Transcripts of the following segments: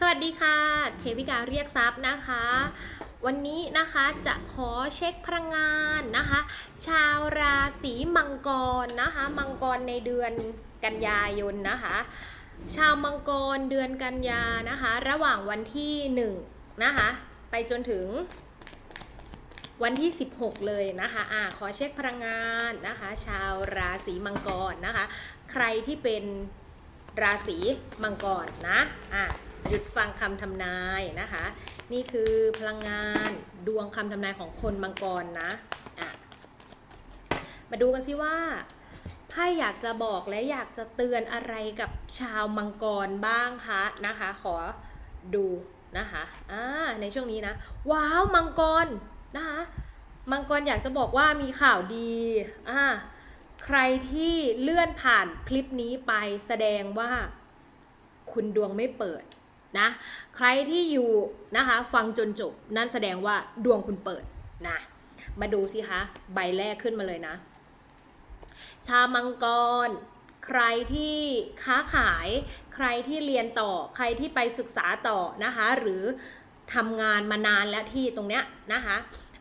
สวัสดีค่ะ เทวิกาเรียกทรัพย์นะคะ วันนี้นะคะจะขอเช็คพลังงานนะคะ ชาวราศีมังกรนะคะ มังกรในเดือนกันยายนนะคะ ชาวมังกรเดือนกันยานะคะ ระหว่างวันที่1นะคะไปจนถึงวันที่ 16 เลยนะคะอ่าขอเช็คพลังงานนะคะ ชาวราศีมังกรนะคะ ใครที่เป็นราศีมังกรนะอ่า หยุดฟังคำทำนายนะคะ นี่คือพลังงานดวงคำทำนายของคนมังกรนะอะมาดูกันสิว่าไพ่อยากจะบอกและอยากจะเตือนอะไรกับชาวมังกรบ้างคะนะคะ ขอดูนะคะอ่าในช่วงนี้นะ ว้าวมังกรนะคะมังกรอยากจะบอกว่ามีข่าวดีอ่าใครที่เลื่อนผ่านคลิปนี้ไปแสดงว่า คุณดวงไม่เปิด นะใครที่อยู่นะคะฟังจนจบนั่นแสดงว่าดวงคุณเปิดนะมาดูสิคะใบแรกขึ้นมาเลยนะ ชามังกร ใครที่ค้าขาย ใครที่เรียนต่อ ใครที่ไปศึกษาต่อนะคะ หรือทำงานมานานแล้วที่ตรงเนี้ยนะคะ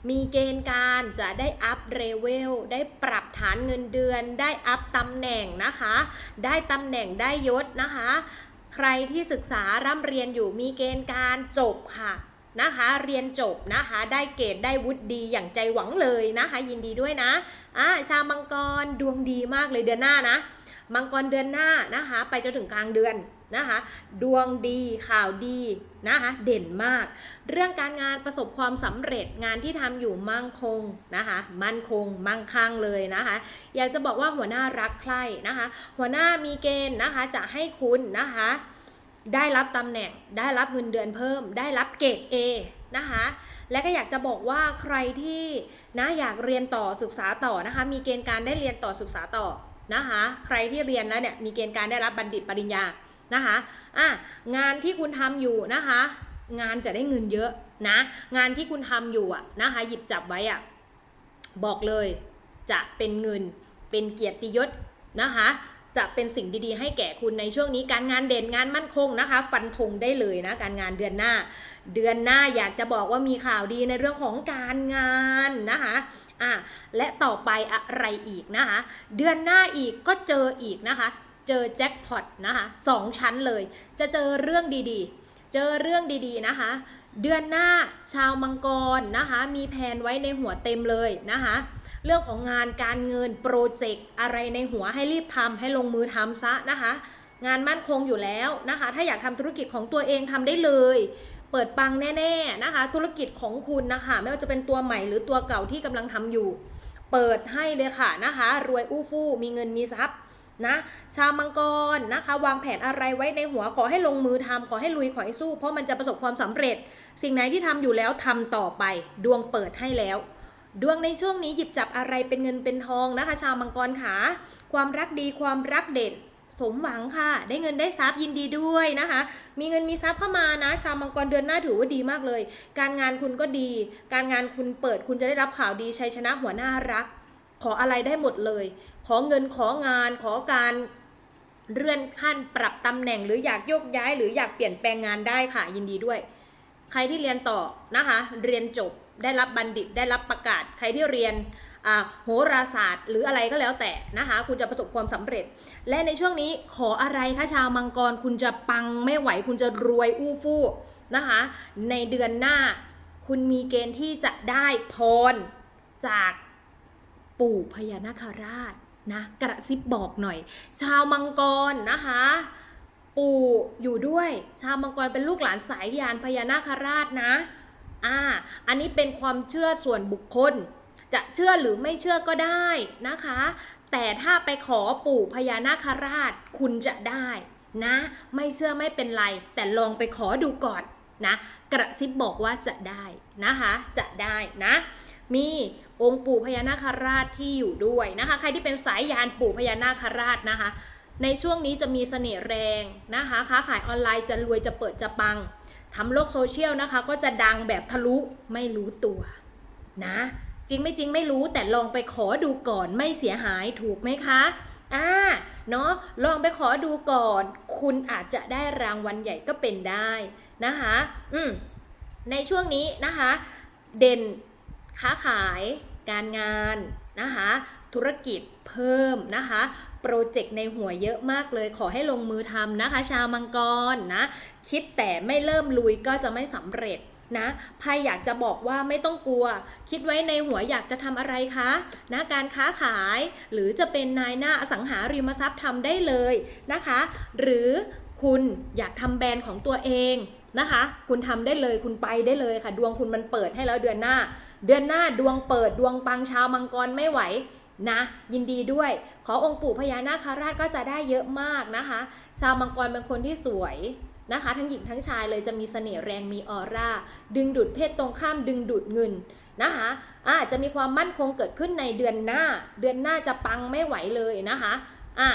มีเกณฑ์การจะได้อัพเรเวล ได้ปรับฐานเงินเดือน ได้อัพตำแหน่งนะคะ ได้ตำแหน่งได้ยศนะคะ ใครที่ศึกษาร่ำเรียนอยู่มีเกณฑ์การจบค่ะนะคะ เรียนจบนะคะ ได้เกรดได้วุฒิดีอย่างใจหวังเลยนะคะ ยินดีด้วยนะอ่าชาวมังกรดวงดีมากเลยเดือนหน้านะ มังกรเดือนหน้านะคะ ไปจนถึงกลางเดือน นะคะดวงดีข่าวดีนะคะเด่นมาก เรื่องการงานประสบความสำเร็จงานที่ทำอยู่มั่งคงนะคะมั่นคงมั่งคั่งเลยนะคะ อยากจะบอกว่าหัวหน้ารักใคร่นะคะ หัวหน้ามีเกณฑ์นะคะจะให้คุณนะคะได้รับตำแหน่งได้รับเงินเดือนเพิ่ม ได้รับเกรด A นะคะและก็อยากจะบอกว่าใครที่นะอยากเรียนต่อศึกษาต่อนะคะมีเกณฑ์การได้เรียนต่อศึกษาต่อนะคะใครที่เรียนแล้วเนี่ยมีเกณฑ์การได้รับบัณฑิตปริญญา นะคะอะงานที่คุณทำอยู่นะคะ งานจะได้เงินเยอะนะ งานที่คุณทำอยู่อะนะคะ หยิบจับไว้อะบอกเลยจะเป็นเงินเป็นเกียรติยศนะคะจะเป็นสิ่งดีๆ ให้แก่คุณในช่วงนี้การงานเด่นงานมั่นคงนะคะ ฟันธงได้เลยนะการงานเดือนหน้า เดือนหน้าอยากจะบอกว่ามีข่าวดีในเรื่องของการงานนะคะอะและต่อไปอะไรอีกนะคะ เดือนหน้าอีกก็เจออีกนะคะ เจอแจ็คพอตนะคะสองชั้นเลย จะเจอเรื่องดีๆ เจอเรื่องดีๆนะคะ เดือนหน้าชาวมังกรนะคะ มีแผนไว้ในหัวเต็มเลยนะคะ เรื่องของงานการเงินโปรเจกต์อะไรในหัวให้รีบทำให้ลงมือทำซะนะคะ งานมั่นคงอยู่แล้วนะคะ ถ้าอยากทำธุรกิจของตัวเองทำได้เลยเปิดปังแน่ๆนะคะ ธุรกิจของคุณนะคะ ไม่ว่าจะเป็นตัวใหม่หรือตัวเก่าที่กำลังทำอยู่ เปิดให้เลยค่ะนะคะ รวยอู้ฟู่มีเงินมีทรัพย์ นะชาวมังกรนะคะ วางแผนอะไรไว้ในหัวขอให้ลงมือทำขอให้ลุยขอให้สู้ เพราะมันจะประสบความสำเร็จ สิ่งไหนที่ทำอยู่แล้วทำต่อไป ดวงเปิดให้แล้ว ดวงในช่วงนี้หยิบจับอะไรเป็นเงินเป็นทองนะคะ ชาวมังกรขาความรักดีความรักเด่น สมหวังค่ะ ได้เงินได้ทรัพย์ยินดีด้วยนะคะ มีเงินมีทรัพย์เข้ามานะ ชาวมังกรเดือนหน้าถือว่าดีมากเลย การงานคุณก็ดี การงานคุณเปิดคุณจะได้รับข่าวดีชัยชนะหัวหน้ารัก ขออะไรได้หมดเลย ขอเงินของานขอการเลื่อนขั้นปรับตำแหน่งหรืออยากโยกย้าย หรืออยากเปลี่ยนแปลงงานได้ค่ะยินดีด้วย ใครที่เรียนต่อนะคะ เรียนจบได้รับบัณฑิตได้รับประกาศ ใครที่เรียนโหราศาสตร์ หรืออะไรก็แล้วแต่นะคะ คุณจะประสบความสำเร็จ และในช่วงนี้ขออะไรคะชาวมังกรคุณจะปังไม่ไหว คุณจะรวยอู้ฟู่นะคะ ในเดือนหน้าคุณมีเกณฑ์ที่จะได้พรจาก ปู่พญานาคราชนะกระซิบบอกหน่อย ชาวมังกรนะคะ ปู่อยู่ด้วย ชาวมังกรเป็นลูกหลานสายยานพญานาคราชนะอ่าอันนี้เป็นความเชื่อส่วนบุคคล จะเชื่อหรือไม่เชื่อก็ได้นะคะ แต่ถ้าไปขอปู่พญานาคราชคุณจะได้นะ ไม่เชื่อไม่เป็นไร แต่ลองไปขอดูก่อนนะ กระซิบบอกว่าจะได้นะคะ จะได้นะ มีองค์ปู่พญานาคราชที่อยู่ด้วยนะคะ ใครที่เป็นสายยานปู่พญานาคราชนะคะ ในช่วงนี้จะมีเสน่ห์แรงนะคะค้าขายออนไลน์จะรวยจะเปิดจะปังทำโลกโซเชียลนะคะ ก็จะดังแบบทะลุไม่รู้ตัวนะ จริงไม่จริงไม่รู้แต่ลองไปขอดูก่อนไม่เสียหายถูกไหมคะอ่าเนาะลองไปขอดูก่อน คุณอาจจะได้รางวัลใหญ่ก็เป็นได้นะคะ อืมในช่วงนี้นะคะ เด่น ค้าขายการงานนะคะ ธุรกิจเพิ่มนะคะโปรเจกต์ในหัวเยอะมากเลย ขอให้ลงมือทำนะคะ ชาวมังกรนะ คิดแต่ไม่เริ่มลุยก็จะไม่สำเร็จนะไพ่อยากจะบอกว่าไม่ต้องกลัว คิดไว้ในหัวอยากจะทำอะไรคะนะการค้าขาย หรือจะเป็นนายหน้าอสังหาริมทรัพย์ทำได้เลยนะคะ หรือคุณอยากทำแบรนด์ของตัวเองนะคะ คุณทำได้เลยคุณไปได้เลยค่ะ ดวงคุณมันเปิดให้แล้วเดือนหน้า เดือนหน้าดวงเปิดดวงปังชาวมังกรไม่ไหวนะ ยินดีด้วย ขอองค์ปู่พญานาคราชก็จะได้เยอะมากนะคะชาวมังกรเป็นคนที่สวยนะคะ ทั้งหญิงทั้งชายเลยจะมีเสน่ห์แรงมีออร่า ดึงดูดเพศตรงข้ามดึงดูดเงินนะคะอาจจะมีความมั่นคงเกิดขึ้นในเดือนหน้า เดือนหน้าจะปังไม่ไหวเลยนะคะอะ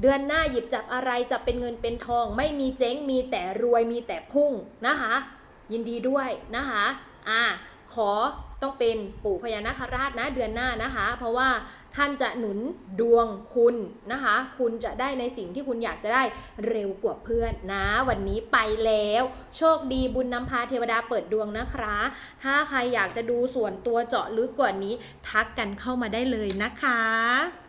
เดือนหน้าหยิบจับอะไรจะเป็นเงินเป็นทอง ไม่มีเจ๊งมีแต่รวยมีแต่พุ่งนะคะ ยินดีด้วยนะคะอะ ขอต้องเป็นปู่พญานาคราชนะเดือนหน้านะคะ เพราะว่าท่านจะหนุนดวงคุณนะคะ คุณจะได้ในสิ่งที่คุณอยากจะได้เร็วกว่าเพื่อนนะ วันนี้ไปแล้ว โชคดีบุญนำพาเทวดาเปิดดวงนะคะ ถ้าใครอยากจะดูส่วนตัวเจาะลึกกว่านี้ ทักกันเข้ามาได้เลยนะคะ